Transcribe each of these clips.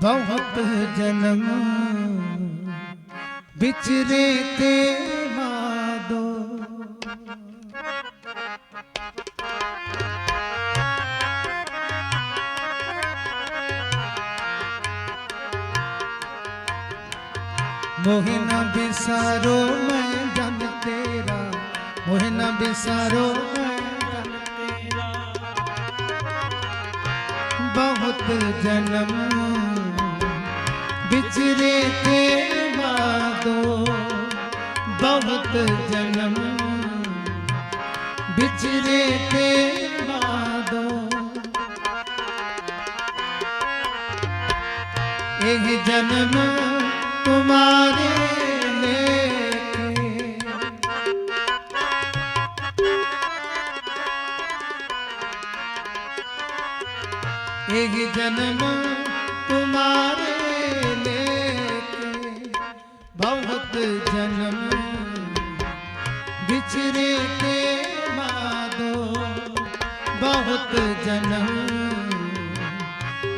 ਬਹੁਤ ਜਨਮ ਵਿਚਰੇ ਤੇ ਮਾਦੋ ਮੋਹਿ ਨਾ ਬਿਸਾਰੋ ਮੈਂ ਜਨ ਤੇਰਾ। ਮੋਹਿ ਬਹੁਤ ਜਨਮ। ਵਿਚਰੇ ਤੇ ਬਾਦੋ ਬਹੁਤ ਜਨਮ। ਵਿਚਰੇ ਤੇ ਬਾਦੋ ਇਹ ਜਨਮ ਤੁਮਾਰੇ ਜਨਮ ਤੁਮਾਰੇ ਲੇਤੇ ਬਹੁਤ ਜਨਮ ਵਿਚਰੇ ਤੇ ਮਾਦੋ। ਬਹੁਤ ਜਨਮ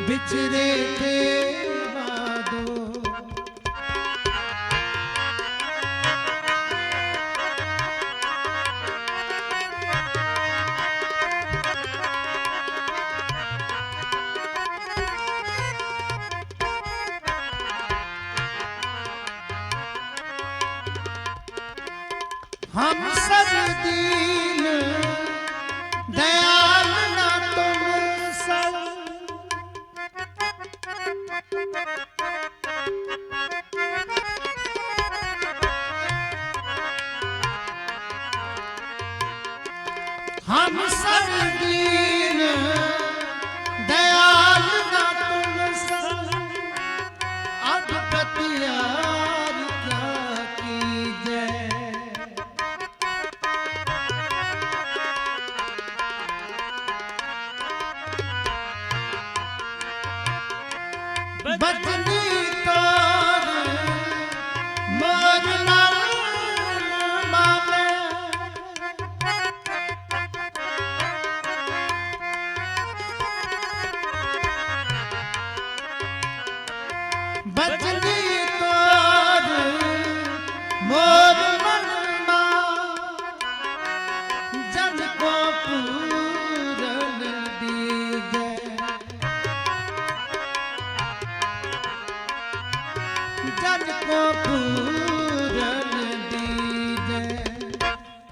ਵਿਚਰੇ ਤੇ हम सब दीन दयाल ना तुम सब हम सब दीन બચની તો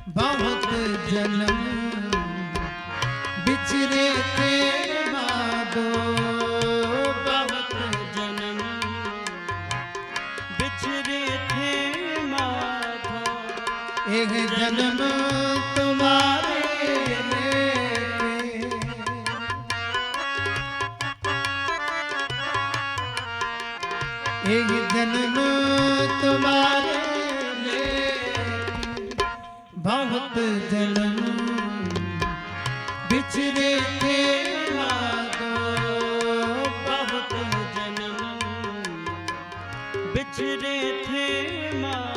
ਬਹੁਤ ਜਨਮ ਵਿਚਰੇ ਤੇ ਮਾਦੋ। ਬਹੁਤ ਜਨਮ ਵਿਚਰੇ ਜਨਮ ਤੁਮਾਰੇ ਇਹ ਜਨਮ ਤੁਮਾਰੇ ਬਹੁਤ ਜਨਮ ਵਿਚਰੇ ਬਹੁਤ ਜਨਮ ਵਿਚਰੇ ਤੇ ਮਾ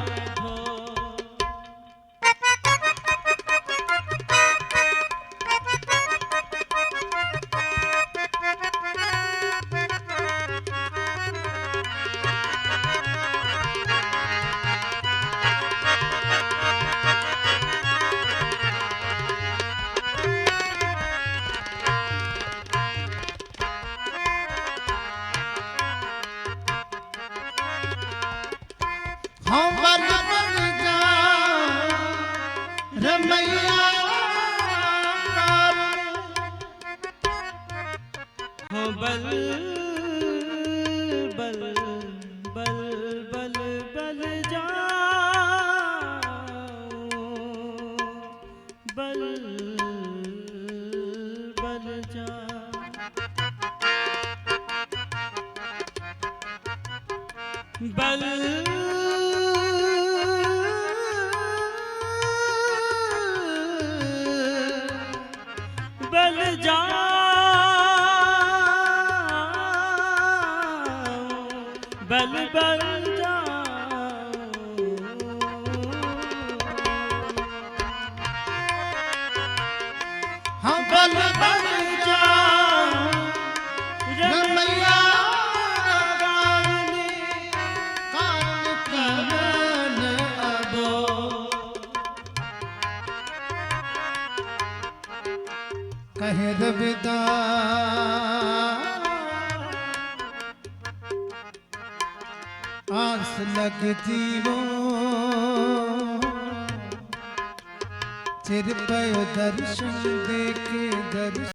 ਮਈਆ ਕਰ ਹੋ ਬਲ بل ਬਲ ਬਲ ਜਾਓ। ਹਾਂ ਬਲ ਬਲ ਜਾਓ। ਕਹੇ ਰਵਿਦਾਸ ਆਸ ਲਗ ਜੀਵੋ ਚਿਰ ਪਇਓ ਦਰਸ਼ਨ ਦੇ ਕੇ ਦਰਸ਼ਨ